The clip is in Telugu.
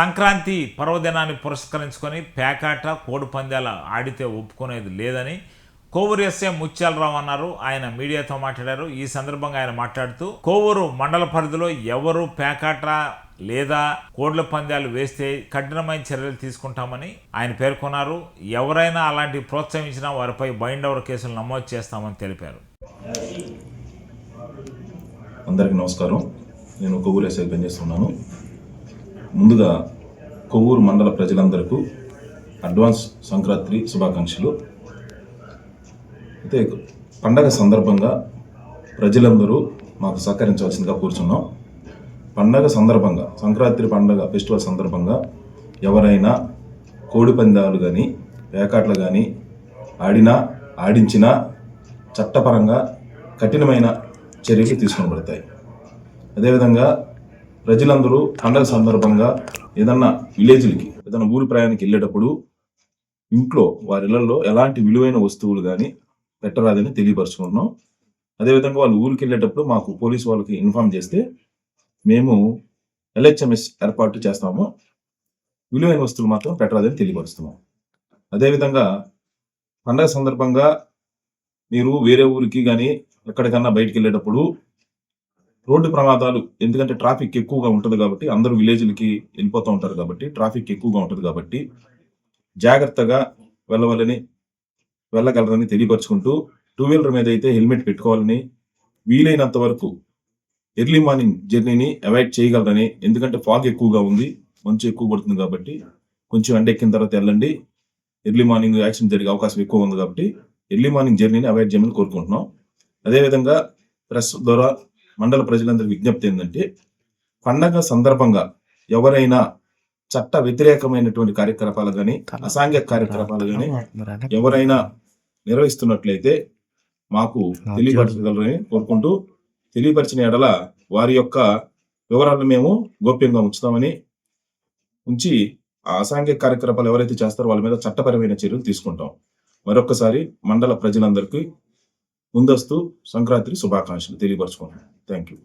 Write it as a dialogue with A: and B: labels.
A: సంక్రాంతి పర్వదినాన్ని పురస్కరించుకొని పేకాట కోడి పందాల ఆడితే ఒప్పుకునేది లేదని కోవూరు ఎస్ఏ ముత్యాలరావు అన్నారు. ఆయన మీడియాతో మాట్లాడారు. ఈ సందర్భంగా ఆయన మాట్లాడుతూ కోవూరు మండల పరిధిలో ఎవరు పేకాట లేదా కోడ్ల పందాలు వేస్తే కఠినమైన చర్యలు తీసుకుంటామని ఆయన పేర్కొన్నారు. ఎవరైనా అలాంటి ప్రోత్సహించినా వారిపై బైండ్ ఓవర్ కేసులు నమోదు చేస్తామని తెలిపారు.
B: అందరికీ నమస్కారం. నేను కొవ్వూరు ఎస్ఐ పనిచేస్తున్నాను. ముందుగా కొవ్వూరు మండల ప్రజలందరికీ అడ్వాన్స్ సంక్రాంతి శుభాకాంక్షలు. అయితే పండగ సందర్భంగా ప్రజలందరూ మాకు సహకరించవలసిందిగా కూర్చున్నాం. పండగ సందర్భంగా సంక్రాంతి పండగ ఫెస్టివల్ సందర్భంగా ఎవరైనా కోడి పందాలు కానీ వేకాట్లు కానీ ఆడినా ఆడించినా చట్టపరంగా కఠినమైన చర్యలు తీసుకోబడతాయి అదేవిధంగా ప్రజలందరూ పండగ సందర్భంగా ఏదన్నా విలేజ్లకి ఏదైనా ఊరి ప్రయాణానికి వెళ్ళేటప్పుడు ఇంట్లో వారి ఎలాంటి విలువైన వస్తువులు కానీ పెట్టరాదని తెలియపరుచుకున్నాం. అదేవిధంగా వాళ్ళు ఊరికి వెళ్ళేటప్పుడు మాకు పోలీసు వాళ్ళకి ఇన్ఫామ్ చేస్తే మేము ఎల్హెచ్ఎంఎస్ ఏర్పాటు చేస్తాము. విలువైన వస్తువులు మాత్రం పెట్టరాదని తెలియపరుస్తున్నాం. అదేవిధంగా పండగ సందర్భంగా మీరు వేరే ఊరికి కానీ ఎక్కడికన్నా బయటికి వెళ్ళేటప్పుడు రోడ్డు ప్రమాదాలు ఎందుకంటే ట్రాఫిక్ ఎక్కువగా ఉంటుంది కాబట్టి అందరూ విలేజ్లకి వెళ్ళిపోతూ ఉంటారు కాబట్టి ట్రాఫిక్ ఎక్కువగా ఉంటుంది కాబట్టి జాగ్రత్తగా వెళ్ళవాలని వెళ్ళగలరని తెలియపరుచుకుంటూ టూ వీలర్ మీద అయితే హెల్మెట్ పెట్టుకోవాలని వీలైనంత వరకు ఎర్లీ మార్నింగ్ జర్నీని అవాయిడ్ చేయగలరని ఎందుకంటే ఫాగ్ ఎక్కువగా ఉంది మంచు ఎక్కువ పడుతుంది కాబట్టి కొంచెం ఎండ ఎక్కిన తర్వాత వెళ్ళండి. ఎర్లీ మార్నింగ్ యాక్సిడెంట్ జరిగే అవకాశం ఎక్కువ ఉంది కాబట్టి ఎర్లీ మార్నింగ్ జర్నీని అవాయిడ్ చేయమని కోరుకుంటున్నాం. అదేవిధంగా ప్రెస్ ద్వారా మండల ప్రజలందరికీ విజ్ఞప్తి ఏంటంటే పండగ సందర్భంగా ఎవరైనా చట్ట వ్యతిరేకమైనటువంటి కార్యకలాపాలు కానీ అసాంఘిక కార్యకలాపాలు కానీ ఎవరైనా నిర్వహిస్తున్నట్లయితే మాకు తెలియపరచగలరని కోరుకుంటూ తెలియపరిచిన ఎడల వారి యొక్క వివరాలను మేము గోప్యంగా ఉంచుతామని ఉంచి ఆ అసాంఘిక కార్యకలాపాలు ఎవరైతే చేస్తారో వాళ్ళ మీద చట్టపరమైన చర్యలు తీసుకుంటాం. మరొకసారి మండల ప్రజలందరికీ ముందస్తు సంక్రాంతి శుభాకాంక్షలు తెలియపరచుకుంటాం థ్యాంక్ యూ